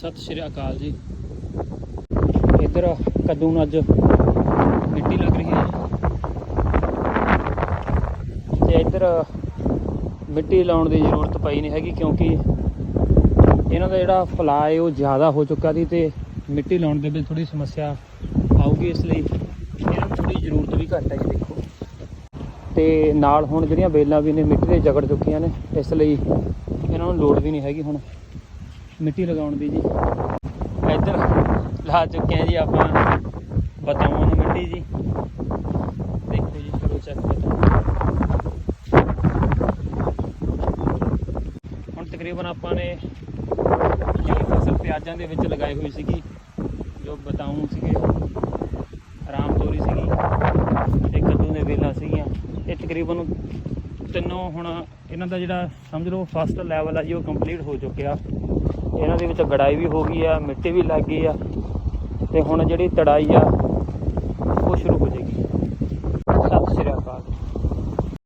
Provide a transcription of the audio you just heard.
ਸਤਿ ਸ਼੍ਰੀ ਅਕਾਲ ਜੀ। ਇੱਧਰ ਕੱਦੂ ਨੂੰ ਅੱਜ ਮਿੱਟੀ ਲੱਗ ਰਹੀ ਹੈ। ਜੀ ਤੇ ਇੱਧਰ ਮਿੱਟੀ ਲਾਉਣ ਦੀ ਜ਼ਰੂਰਤ ਪਈ ਨਹੀਂ ਹੈਗੀ ਕਿਉਂਕਿ ਇਹਨਾਂ ਦਾ ਜਿਹੜਾ ਫਲਾ ਹੈ ਉਹ ਜ਼ਿਆਦਾ ਹੋ ਚੁੱਕਾ ਸੀ ਤੇ ਮਿੱਟੀ ਲਾਉਣ ਦੇ ਵਿੱਚ ਥੋੜੀ ਸਮੱਸਿਆ ਆਊਗੀ, ਇਸ ਲਈ ਇਹਨਾਂ ਨੂੰ ਥੋੜੀ ਜ਼ਰੂਰਤ ਵੀ ਘੱਟ ਹੈ ਜੀ, ਦੇਖੋ। ਤੇ ਨਾਲ ਹੁਣ ਜਿਹੜੀਆਂ ਬੇਲਾਂ ਵੀ ਨੇ, ਮਿੱਟੀ ਦੇ ਜਗੜ ਚੁੱਕੀਆਂ ਨੇ, ਇਸ ਲਈ ਇਹਨਾਂ ਨੂੰ ਲੋੜ ਵੀ ਨਹੀਂ ਹੈਗੀ ਹੁਣ। ਮਿੱਟੀ ਲਗਾਉਣ ਦੀ ਜੀ। ਇੱਧਰ ਲਾ ਚੁੱਕੇ ਆ ਜੀ ਆਪਾਂ ਬਤਾਵਾਂ ਨੂੰ ਮਿੱਟੀ ਜੀ। ਦੇਖੋ ਜੀ, ਕਰੋ ਚੈੱਕ ਹੁਣ ਤਕਰੀਬਨ ਆਪਾਂ ਨੇ ਜਿਹੜੀ ਫਸਲ ਪਿਆਜ਼ਾਂ ਦੇ ਵਿੱਚ ਲਗਾਈ ਹੋਈ ਸੀਗੀ, ਜੋ ਬਤਾਉਂ ਸੀਗੇ ਆਰਾਮ ਤੋਰੀ ਸੀਗੀ, ਤੇ ਕੱਦੂ ਦੇ ਵੇਲਾਂ ਸੀਗੀਆਂ, ਇਹ ਤਕਰੀਬਨ ਤਿੰਨੋਂ ਹੁਣ ਇਹਨਾਂ ਦਾ ਜਿਹੜਾ ਸਮਝ ਲਓ ਫਸਟ ਲੈਵਲ ਆ ਜੀ, ਉਹ ਕੰਪਲੀਟ ਹੋ ਚੁੱਕਿਆ। ਇਹਨਾਂ ਦੇ ਵਿੱਚ ਗੜਾਈ ਵੀ ਹੋ ਗਈ ਆ, ਮਿੱਟੀ ਵੀ ਲੱਗ ਗਈ ਆ, ਤੇ ਹੁਣ ਜਿਹੜੀ ਤੜਾਈ ਆ, ਉਹ ਸ਼ੁਰੂ ਹੋ ਜਾਏਗੀ।